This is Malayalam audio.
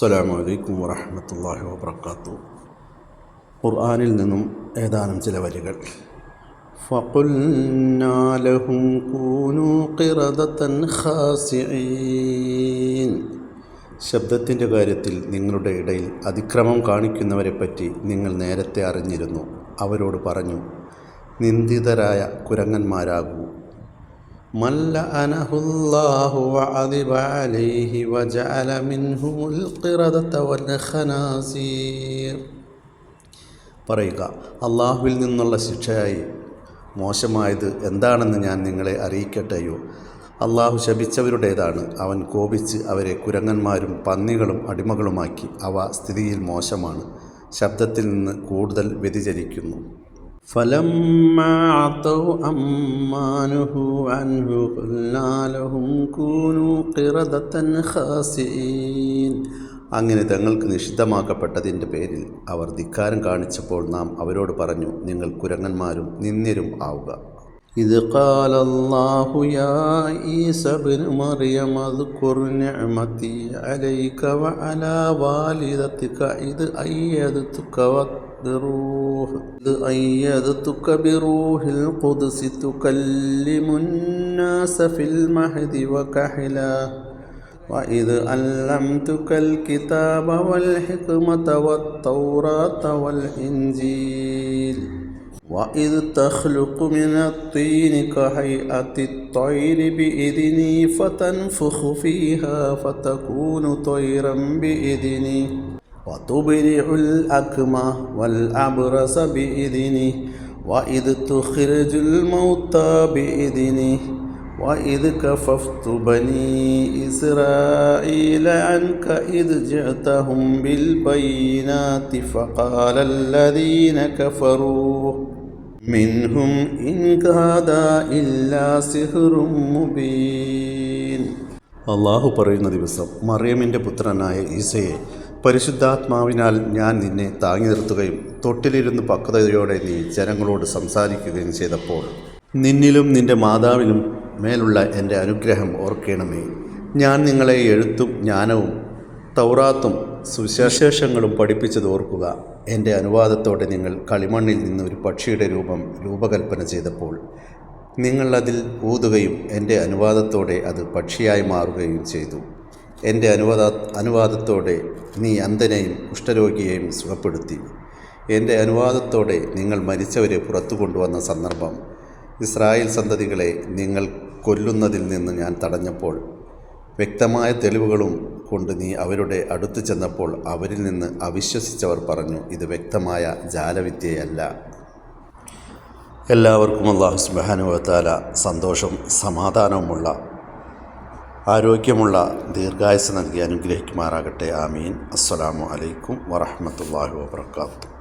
അസ്സലാമു അലൈക്കും വറഹമത്തല്ലാഹി വബർക്കാത്തു ഖുർആാനിൽ നിന്നും ഏതാനും ചില വരികൾ. ഫഖുൽനാലഹും കൂനു ശബ്ദത്തിന്റെ കാര്യത്തിൽ നിങ്ങളുടെ ഇടയിൽ അതിക്രമം കാണിക്കുന്നവരെ പറ്റി നിങ്ങൾ നേരത്തെ അറിഞ്ഞിരുന്നു. അവരോട് പറഞ്ഞു നിന്ദിതരായ കുരങ്ങന്മാരാകൂ. പറയുക അള്ളാഹുവിൽ നിന്നുള്ള ശിക്ഷയായി മോശമായത് എന്താണെന്ന് ഞാൻ നിങ്ങളെ അറിയിക്കട്ടെയോ? അള്ളാഹു ശപിച്ചവരുടേതാണ്. അവൻ കോപിച്ച് അവരെ കുരങ്ങന്മാരും പന്നികളും അടിമകളുമാക്കി. അവ സ്ഥിതിയിൽ മോശമാണ്. ശബ്ദത്തിൽ നിന്ന് കൂടുതൽ വ്യതിചലിക്കുന്നു. فلما عتوا عما نهوا عنه قلنا لهم كونوا قردة خاسئين അങ്ങനെ തങ്ങൾക്ക് നിഷിദ്ധമാക്കപ്പെട്ടതിൻ്റെ പേരിൽ അവർ ധിക്കാരം കാണിച്ചപ്പോൾ നാം അവരോട് പറഞ്ഞു നിങ്ങൾ കുരങ്ങന്മാരും നിന്ദ്യരും ആവുക ഇത് قال الله يا عيسى ابن مريم اذكر نعمتي عليك وعلى والدتك إذ أيدتك بروح إذ أيدتك بروح القدس تكلم الناس في المهد وكحلا وإذ علمتك الكتاب والحكمة والتوراة والإنجيل وإذ تخلق من الطين كهيئة الطير بإذني فتنفخ فيها فتكون طيرا بإذني وتبرع الأكمى والأبرص بإذنه وإذ تخرج الموتى بإذنه وإذ كففت بني إسرائيل عنك إذ جئتهم بالبينات فقال الذين كفروا മിൻഹും ഇല്ലാ സിഹ്റുൻ മുബീൻ. അള്ളാഹു പറയുന്ന ദിവസം മറിയമിന്റെ പുത്രനായ ഈസയെ പരിശുദ്ധാത്മാവിനാൽ ഞാൻ നിന്നെ താങ്ങി നിർത്തുകയും തൊട്ടിലിരുന്ന് പക്വതയോടെ നീ ജനങ്ങളോട് സംസാരിക്കുകയും ചെയ്തപ്പോൾ നിന്നിലും നിന്റെ മാതാവിലും മേലുള്ള എന്റെ അനുഗ്രഹം ഓർക്കണമേ. ഞാൻ നിങ്ങളെ എഴുത്തും ജ്ഞാനവും തൗറാത്തും സുവിശേഷങ്ങളും പഠിപ്പിച്ചത് ഓർക്കുക. എന്റെ അനുവാദത്തോടെ നിങ്ങൾ കളിമണ്ണിൽ നിന്ന് ഒരു പക്ഷിയുടെ രൂപം രൂപകൽപ്പന ചെയ്തപ്പോൾ നിങ്ങൾ അതിൽ ഊതുകയും എന്റെ അനുവാദത്തോടെ അത് പക്ഷിയായി മാറുകയും ചെയ്തു. എന്റെ അനുവാദ അനുവാദത്തോടെ നീ അന്ധനെയും കുഷ്ഠരോഗിയെയും സുഖപ്പെടുത്തി. എന്റെ അനുവാദത്തോടെ നിങ്ങൾ മരിച്ചവരെ പുറത്തു കൊണ്ടുവന്ന സന്ദർഭം. ഇസ്രായേൽ സന്തതികളെ നിങ്ങൾ കൊല്ലുന്നതിൽ നിന്ന് ഞാൻ തടഞ്ഞപ്പോൾ വ്യക്തമായ തെളിവുകളും കൊണ്ട് നീ അവരുടെ അടുത്ത് ചെന്നപ്പോൾ അവരിൽ നിന്ന് അവിശ്വസിച്ചവർ പറഞ്ഞു ഇത് വ്യക്തമായ ജാലവിദ്യയല്ല. എല്ലാവർക്കും അള്ളാഹു സുബാനുവത്താല സന്തോഷം സമാധാനവുമുള്ള ആരോഗ്യമുള്ള ദീർഘായുസ് നൽകി അനുഗ്രഹിക്കുമാറാകട്ടെ. ആമീൻ. അസ്സലാമു അലൈക്കും വറഹമത്തല്ലാഹു വാബർക്കാത്തു